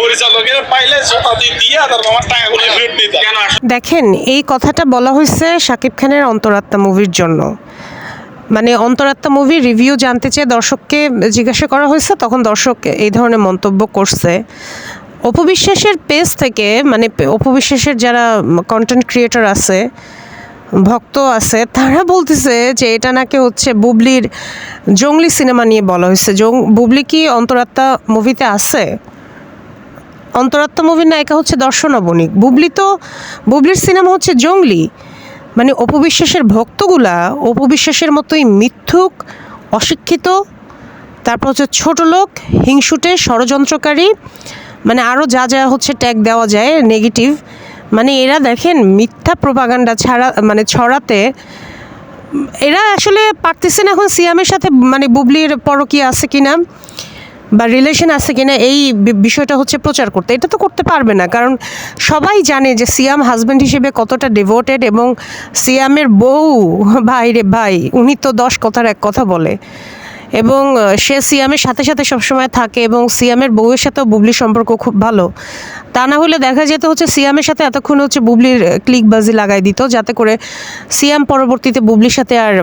পরিচালকের পাইলে দিয়ে তারপর আমার টাকাগুলো ফেরত দেখেন এই কথাটা বলা হয়েছে শাকিব খানের অন্তরাত্মা মুভির জন্য। মানে অন্তরাত্মা মুভির রিভিউ জানতে চেয়ে দর্শককে জিজ্ঞাসা করা হয়েছে তখন দর্শক এই ধরনের মন্তব্য করছে। অপবিশ্বাসের পেজ থেকে মানে অপবিশ্বাসের যারা কন্টেন্ট ক্রিয়েটর আছে ভক্ত আছে, তারা বলতেছে যে এটা নাকি হচ্ছে বুবলির জঙ্গলি সিনেমা নিয়ে বলা হয়েছে। বুবলি কি অন্তরাত্মা মুভিতে আছে? অন্তরাত্মা মুভির নায়িকা হচ্ছে দর্শনা বণিক বুবলি তো, বুবলির সিনেমা হচ্ছে জঙ্গলি। মানে অপবিশ্বাসের ভক্তগুলা অপবিশ্বাসের মতোই মিথ্যুক, অশিক্ষিত, তারপর হচ্ছে ছোট লোক, হিংসুটে, ষড়যন্ত্রকারী মানে আরও যা যা হচ্ছে ট্যাগ দেওয়া যায় নেগেটিভ মানে এরা দেখেন মিথ্যা প্রপাগান্ডা ছাড়া মানে ছড়াতে, এরা আসলে পারতেছে না এখন সিয়ামের সাথে মানে বুবলির পরকীয়া আছে কিনা, বা রিলেশন আছে কিনা, এই বিষয়টা হচ্ছে প্রচার করতে। এটা তো করতে পারবে না, কারণ সবাই জানে যে সিয়াম হাজব্যান্ড হিসেবে কতটা ডিভোটেড এবং সিয়ামের বউ, ভাই রে ভাই, উনি তো দশ কথার এক কথা বলে। এবং সে সিয়ামের সাথে সাথে সবসময় থাকে এবং সিয়ামের বউয়ের সাথেও বুবলির সম্পর্ক খুব ভালো। তা না হলে দেখা যেত হচ্ছে সিয়ামের সাথে এতক্ষণ হচ্ছে বুবলির ক্লিকবাজি লাগাই দিত, যাতে করে সিয়াম পরবর্তীতে বুবলির সাথে আর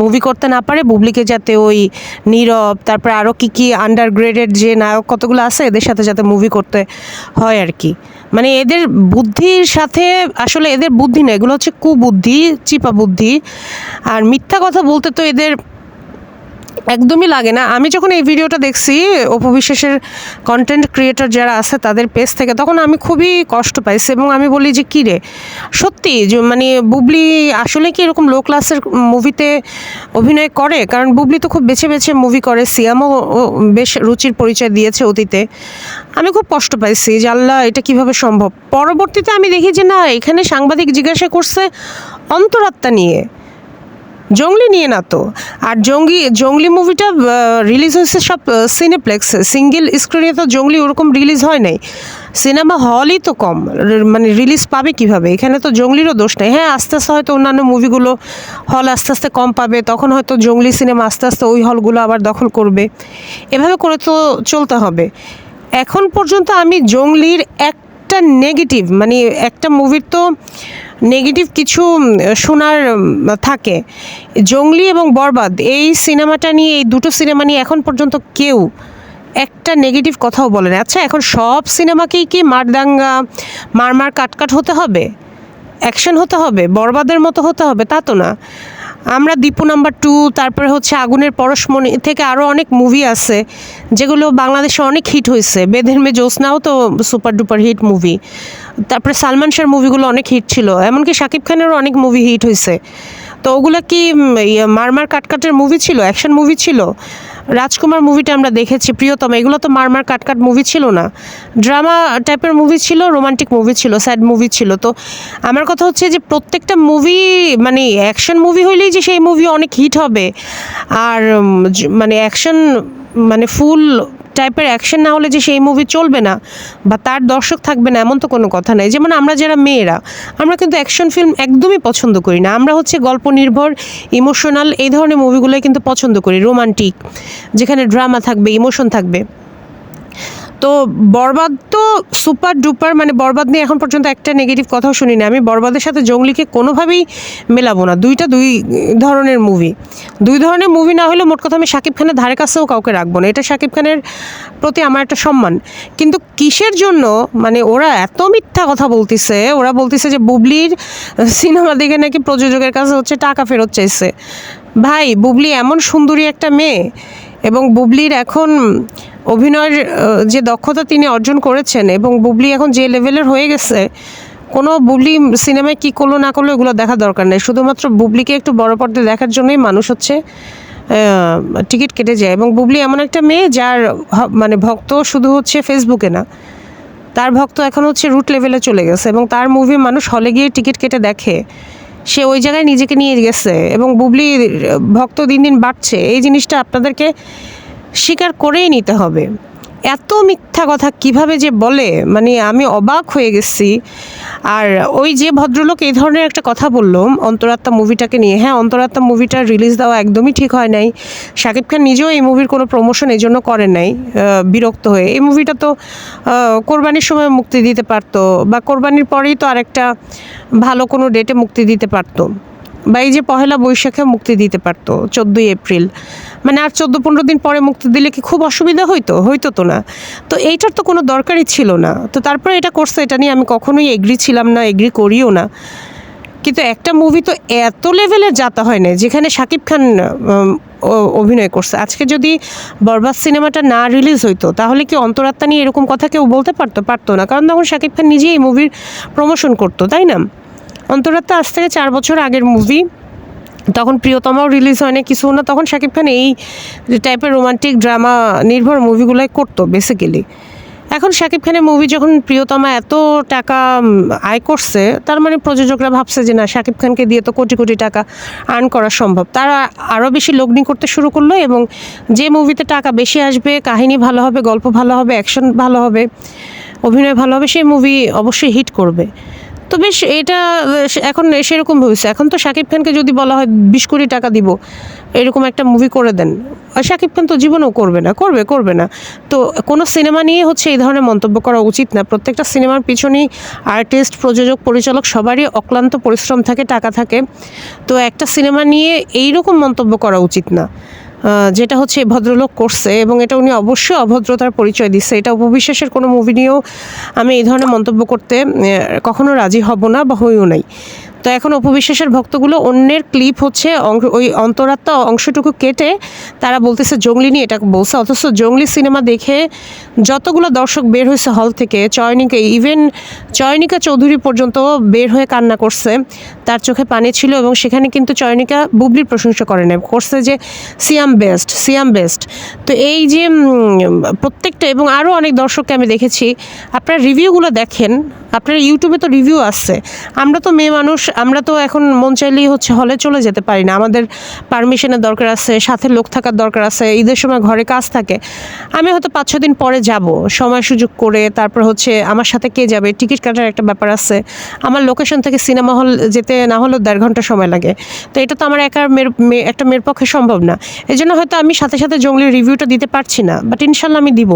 মুভি করতে না পারে। বুবলিকে যাতে ওই নীরব, তারপরে আরও কী কী আন্ডারগ্রেডেড যে নায়ক কতগুলো আছে, এদের সাথে যাতে মুভি করতে হয় আর কি। মানে এদের বুদ্ধির সাথে, আসলে এদের বুদ্ধি না, এগুলো হচ্ছে কুবুদ্ধি চিপা বুদ্ধি আর মিথ্যা কথা বলতে তো এদের একদমই লাগে না। আমি যখন এই ভিডিওটা দেখছি অপবিশ্বাসের কন্টেন্ট ক্রিয়েটর যারা আছে তাদের পেজ থেকে, তখন আমি খুবই কষ্ট পাইছি এবং আমি বলি যে, কী রে? সত্যি? যে মানে বুবলি আসলে কি এরকম লো ক্লাসের মুভিতে অভিনয় করে? কারণ বুবলি তো খুব বেছে বেছে মুভি করে, সিয়ামও বেশ রুচির পরিচয় দিয়েছে অতীতে। আমি খুব কষ্ট পাইছি যে, আল্লাহ, এটা কীভাবে সম্ভব? পরবর্তীতে আমি দেখি যে, না, এখানে সাংবাদিক জিজ্ঞাসা করছে অন্তরাত্মা নিয়ে। জঙ্গলি নিয়ে না তো। আর জঙ্গি, জঙ্গলি মুভিটা রিলিজ হয়েছে সব সিনেপ্লেক্স সিঙ্গেল স্ক্রিনে তো জঙ্গলি ওরকম রিলিজ হয় নাই। সিনেমা হলই তো কম। মানে রিলিজ পাবে কীভাবে? এখানে তো জঙ্গলিরও দোষ নেই। হ্যাঁ আস্তে আস্তে হয়তো অন্যান্য মুভিগুলো হল আস্তে আস্তে কম পাবে। তখন হয়তো জঙ্গলি সিনেমা আস্তে আস্তে ওই হলগুলো আবার দখল করবে। এভাবে করে তো চলতে হবে। এখন পর্যন্ত আমি জঙ্গলির একটা নেগেটিভ মানে একটা মুভির তো নেগেটিভ কিছু শোনার থাকে। জঙ্গলি এবং বরবাদ, এই সিনেমাটা নিয়ে, এই দুটো সিনেমা নিয়ে এখন পর্যন্ত কেউ একটা নেগেটিভ কথাও বলে না। আচ্ছা এখন সব সিনেমাকেই কি মারদাঙ্গা, মারমার কাটকাট হতে হবে? অ্যাকশন হতে হবে? বরবাদের মতো হতে হবে? তা তো না। আমরা দীপু নাম্বার টু তারপরে হচ্ছে আগুনের পরশমণি থেকে আরও অনেক মুভি আছে যেগুলো বাংলাদেশে অনেক হিট হয়েছে। বেদের মে জ্যোৎস্নাও তো সুপার ডুপার হিট মুভি তারপরে সালমান শাহর মুভিগুলো অনেক হিট ছিল। এমনকি শাকিব খানেরও অনেক মুভি হিট হয়েছে। তো ওগুলো কি ইয়ে, মারমার কাটকাটের মুভি ছিল? অ্যাকশন মুভি ছিল? রাজকুমার মুভিটা আমরা দেখেছি, প্রিয়তম। এগুলো তো মারমার কাটকাট মুভি ছিল না। ড্রামা টাইপের মুভি ছিল রোমান্টিক মুভি ছিল স্যাড মুভি ছিল। তো আমার কথা হচ্ছে যে প্রত্যেকটা মুভি মানে অ্যাকশন মুভি হইলেই যে সেই মুভি অনেক হিট হবে। আর মানে অ্যাকশন মানে ফুল টাইপের অ্যাকশন না হলে যে সেই মুভি চলবে না বা তার দর্শক থাকবে না, এমন তো কোনো কথা নেই। যেমন আমরা যারা মেয়েরা, আমরা কিন্তু অ্যাকশন ফিল্ম একদমই পছন্দ করি না। আমরা হচ্ছে গল্প নির্ভর ইমোশনাল এই ধরনের মুভিগুলোই কিন্তু পছন্দ করি রোমান্টিক যেখানে ড্রামা থাকবে ইমোশন থাকবে। তো বরবাদ তো সুপার ডুপার মানে বরবাদ নিয়ে এখন পর্যন্ত একটা নেগেটিভ কথাও শুনি না আমি বরবাদের সাথে জঙ্গলিকে কোনোভাবেই মেলাবো না। দুইটা দুই ধরনের মুভি দুই ধরনের মুভি না হলে মোট কথা আমি শাকিব খানের ধারে কাছেও কাউকে রাখব না। এটা শাকিব খানের প্রতি আমার একটা সম্মান। কিন্তু কিসের জন্য? মানে ওরা এত মিথ্যা কথা বলতিছে। ওরা বলতিছে যে বুবলির সিনেমা দেখে নাকি প্রযোজকের কাছে হচ্ছে টাকা ফেরত চাইছে। ভাই, বুবলি এমন সুন্দরী একটা মেয়ে এবং বুবলির এখন অভিনয়ের যে দক্ষতা তিনি অর্জন করেছেন এবং বুবলি এখন যে লেভেলের হয়ে গেছে, কোনো বুবলি সিনেমায় কী করল না করল এগুলো দেখা দরকার নেই। শুধুমাত্র বুবলিকে একটু বড় পর্দায় দেখার জন্যই মানুষ হচ্ছে টিকিট কেটে যায় এবং বুবলি এমন একটা মেয়ে যার মানে ভক্ত শুধু হচ্ছে ফেসবুকে না, তার ভক্ত এখন হচ্ছে রুট লেভেলে চলে গেছে এবং তার মুভি মানুষ হলে গিয়ে টিকিট কেটে দেখে, সে ওই জায়গায় নিজেকে নিয়ে গেছে এবং বুবলির ভক্ত দিন দিন বাড়ছে। এই জিনিসটা আপনাদেরকে স্বীকার করেই নিতে হবে। এত মিথ্যা কথা কীভাবে যে বলে? মানে আমি অবাক হয়ে গেছি। আর ওই যে ভদ্রলোক এই ধরনের একটা কথা বলল, অন্তরাত্মা মুভিটাকে নিয়ে। হ্যাঁ অন্তরাত্মা মুভিটা রিলিজ দেওয়া একদমই ঠিক হয় নাই। শাকিব খান নিজেও এই মুভির কোনো প্রমোশন এই জন্য করেন নাই বিরক্ত হয়ে। এই মুভিটা তো কোরবানির সময় মুক্তি দিতে পারতো বা কোরবানির পরেই তো আরেকটা ভালো কোনো ডেটে মুক্তি দিতে পারতো। বা এই যে পহেলা বৈশাখে মুক্তি দিতে পারতো, চোদ্দোই এপ্রিল। মানে আর চোদ্দ পনেরো দিন পরে মুক্তি দিলে কি খুব অসুবিধা হইতো? হইতো তো না। তো এইটার তো কোনো দরকারই ছিল না। তো তারপরে এটা করছে, এটা নিয়ে আমি কখনোই এগ্রি ছিলাম না এগ্রি করিও না। কিন্তু একটা মুভি তো এত লেভেলের যাতা হয় না, যেখানে শাকিব খান অভিনয় করছে। আজকে যদি বরবাদ সিনেমাটা না রিলিজ হইতো, তাহলে কি অন্তরাত্মা নিয়ে এরকম কথা কেউ বলতে পারতো? পারতো না। কারণ তখন শাকিব খান নিজেই এই মুভির প্রমোশন করতো, তাই না? অন্তরাত্মা আজ থেকে চার বছর আগের মুভি তখন প্রিয়তমাও রিলিজ হয় কিছু না, তখন শাকিব খান এই টাইপের রোমান্টিক ড্রামা নির্ভর মুভিগুলোই করতো বেসিক্যালি এখন শাকিব খানের মুভি যখন প্রিয়তমা এত টাকা আয় করছে, তার মানে প্রযোজকরা ভাবছে যে না, শাকিব খানকে দিয়ে তো কোটি কোটি টাকা আর্ন করা সম্ভব। তারা আরও বেশি লগ্নি করতে শুরু করল এবং যে মুভিতে টাকা বেশি আসবে, কাহিনী ভালো হবে, গল্প ভালো হবে অ্যাকশন ভালো হবে, অভিনয় ভালো হবে, সেই মুভি অবশ্যই হিট করবে। তো বেশ এটা এখন সেরকম হয়েছে। এখন তো শাকিব খানকে যদি বলা হয় বিশ কোটি টাকা দিব, এরকম একটা মুভি করে দেন। আর শাকিব খান তো জীবনেও করবে না, করবে করবে না। তো কোনো সিনেমা নিয়ে হচ্ছে এই ধরনের মন্তব্য করা উচিত না। প্রত্যেকটা সিনেমার পিছনেই আর্টিস্ট প্রযোজক, পরিচালক সবারই অক্লান্ত পরিশ্রম থাকে, টাকা থাকে। তো একটা সিনেমা নিয়ে এই রকম মন্তব্য করা উচিত না। যেটা হচ্ছে ভদ্রলোক করছে এবং এটা উনি অবশ্যই অভদ্রতার পরিচয় দিচ্ছে। এটা উপবিশ্বাসের কোনো মুভি নিয়েও আমি এই ধরনের মন্তব্য করতে কখনো রাজি হব না বা হইও নাই। তো এখন উপবিশ্বাসের ভক্তগুলো অন্যের ক্লিপ হচ্ছে ওই অন্তরাত্মা অংশটুকু কেটে তারা বলতেছে, জঙ্গলি নিয়ে এটা বলছে। অথচ জঙ্গলি সিনেমা দেখে যতগুলো দর্শক বের হয়েছে হল থেকে, চয়নিকা ইভেন চয়নিকা চৌধুরী পর্যন্ত বের হয়ে কান্না করছে। তার চোখে পানি ছিল এবং সেখানে কিন্তু চয়নিকা বুবলির প্রশংসা করে নেয়। করছে যে সিয়াম বেস্ট সিয়াম বেস্ট। তো এই যে প্রত্যেকটা এবং আরও অনেক দর্শককে আমি দেখেছি, আপনারা রিভিউগুলো দেখেন, আপনার ইউটিউবে তো রিভিউ আসছে আমরা তো মেয়ে মানুষ, আমরা তো এখন মন চাইলেই হচ্ছে হলে চলে যেতে পারি না। আমাদের পারমিশনের দরকার আছে, সাথে লোক থাকার দরকার আছে, ঈদের সময় ঘরে কাজ থাকে। আমি হয়তো পাঁচ ছ দিন পরে যাব, সময় সুযোগ করে, তারপর হচ্ছে আমার সাথে কে যাবে, টিকিট কাটার একটা ব্যাপার আছে। আমার লোকেশন থেকে সিনেমা হল যেতে না হলেও দেড় ঘণ্টা সময় লাগে। তো এটা তো আমার একার মেয়ের একটা মেয়ের পক্ষে সম্ভব না। এই জন্য হয়তো আমি সাথে সাথে জঙ্গলের রিভিউটা দিতে পারছি না বাট ইনশাল্লাহ আমি দিব।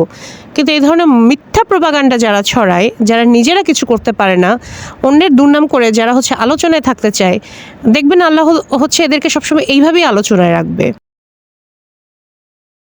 কিন্তু এই ধরনের মিথ্যা প্রভাগান্ডা যারা ছড়ায়, যারা নিজেরা কিছু করতে পারে না, অন্যের দুর্নাম করে যারা হচ্ছে আলোচনায় থাকতে চায়, দেখবেন আল্লাহ হচ্ছে এদেরকে সবসময় এইভাবেই আলোচনায় রাখবে।